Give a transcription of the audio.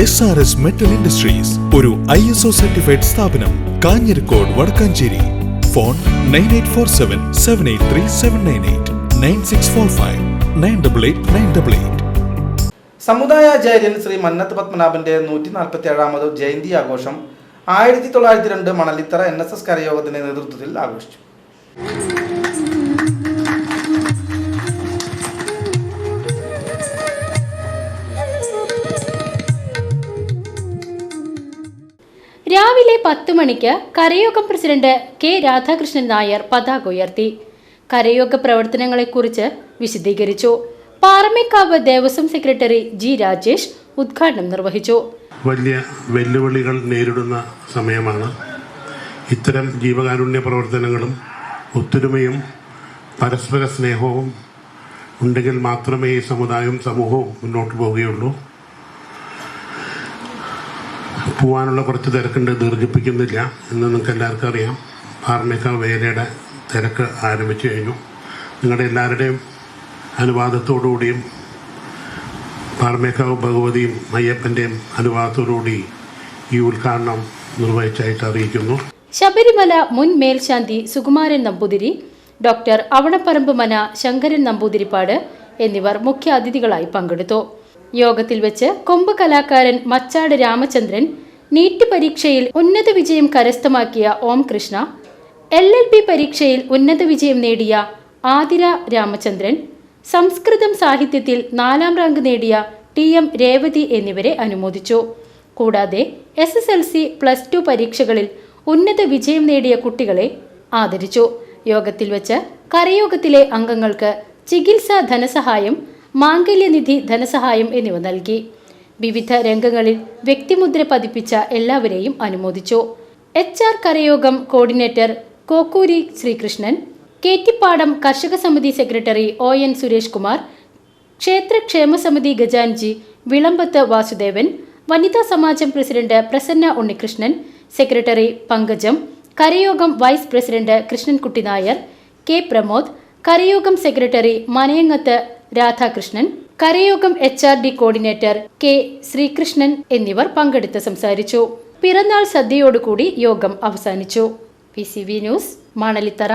S R S metal industries ഒരു I S O certified സ്ഥാപനം Kanjirakode Vadakkanchery. Phone nine eight four seven seven eight three seven nine eight nine six four five nine double eight nine double eight സമുദായാചാര്യൻ Shri Mannath പത്മനാഭന്റെ നൂറ്റി നാൽപ്പത്തി ഏഴാമത് ജയന്തി ആഘോഷം ആയിരത്തി തൊള്ളായിരത്തി രണ്ട് മണലിത്തറ എൻ എസ് എസ് കരയോഗത്തിന്റെ നേതൃത്വത്തിൽ ആഘോഷിച്ചു. രാവിലെ പത്ത് മണിക്ക് കരയോഗം പ്രസിഡന്റ് കെ രാധാകൃഷ്ണൻ നായർ പതാക ഉയർത്തി. കരയോഗ പ്രവർത്തനങ്ങളെക്കുറിച്ച് വിശദീകരിച്ചു. പാറമേക്കാവ് ദേവസ്വം സെക്രട്ടറി ജി രാജേഷ് ഉദ്ഘാടനം നിർവഹിച്ചു. വലിയ വെല്ലുവിളികൾ നേരിടുന്ന സമയമാണ്. ഇത്തരം ജീവകാരുണ്യ പ്രവർത്തനങ്ങളും ഒത്തൊരുമയും പരസ്പര സ്നേഹവും ഉണ്ടെങ്കിൽ മാത്രമേ ഈ സമുദായവും സമൂഹവും മുന്നോട്ട് പോവുകയുള്ളൂ. പോവാനുള്ള കുറച്ച് തിരക്കുണ്ട് ദീർഘിപ്പിക്കുന്നില്ല എന്ന് നിങ്ങൾക്ക് എല്ലാവർക്കും അറിയാം. പാർമേക്ക വേലയുടെ തിരക്ക് ആരംഭിച്ചു കഴിഞ്ഞു. നിങ്ങളുടെ എല്ലാവരുടെയും അനുവാദത്തോടുകൂടിയും പാർമേക്കാവ് ഭഗവതിയും അയ്യപ്പന്റെയും അനുവാദത്തോടുകൂടി ഈ ഉദ്ഘാടനം നിർവഹിച്ചായിട്ട് അറിയിക്കുന്നു. ശബരിമല മുൻ മേൽശാന്തി സുകുമാരൻ നമ്പൂതിരി ഡോക്ടർ അവണപ്പറമ്പ് മന ശങ്കരൻ നമ്പൂതിരിപ്പാട് എന്നിവർ മുഖ്യ അതിഥികളായി പങ്കെടുത്തു. യോഗത്തിൽ വെച്ച് കൊമ്പ് കലാകാരൻ മച്ചാട് രാമചന്ദ്രൻ നീറ്റ് പരീക്ഷയിൽ ഉന്നത വിജയം കരസ്ഥമാക്കിയ Om Krishna L L B പരീക്ഷയിൽ ഉന്നത വിജയം നേടിയ ആതിര രാമചന്ദ്രൻ സംസ്കൃതം സാഹിത്യത്തിൽ നാലാം റാങ്ക് നേടിയ ടി എം രേവതി എന്നിവരെ അനുമോദിച്ചു. കൂടാതെ S S L C plus two പരീക്ഷകളിൽ ഉന്നത വിജയം നേടിയ കുട്ടികളെ ആദരിച്ചു. യോഗത്തിൽ വെച്ച് കരയോഗത്തിലെ അംഗങ്ങൾക്ക് ചികിത്സാ ധനസഹായം മാംഗല്യനിധി ധനസഹായം എന്നിവ നൽകി. വിവിധ രംഗങ്ങളിൽ വ്യക്തിമുദ്ര പതിപ്പിച്ച എല്ലാവരെയും അനുമോദിച്ചു. എച്ച് ആർ കരയോഗം കോർഡിനേറ്റർ കോക്കൂരി ശ്രീകൃഷ്ണൻ കേറ്റിപ്പാടം കർഷക സമിതി secretary O N Suresh Kumar ക്ഷേത്ര ക്ഷേമസമിതി ഗജാൻജി വിളമ്പത്ത് വാസുദേവൻ വനിതാ സമാജം president Prasanna Unnikrishnan secretary Pankajam കരയോഗം vice president Krishnankutty Nair K Pramod കരയോഗം secretary Manayangath Radhakrishnan കരയോഗം H R D coordinator K Sreekrishnan എന്നിവർ പങ്കെടുത്ത് സംസാരിച്ചു. പിറന്നാൾ സദ്യയോടുകൂടി യോഗം അവസാനിച്ചു. P C V news Manalithara.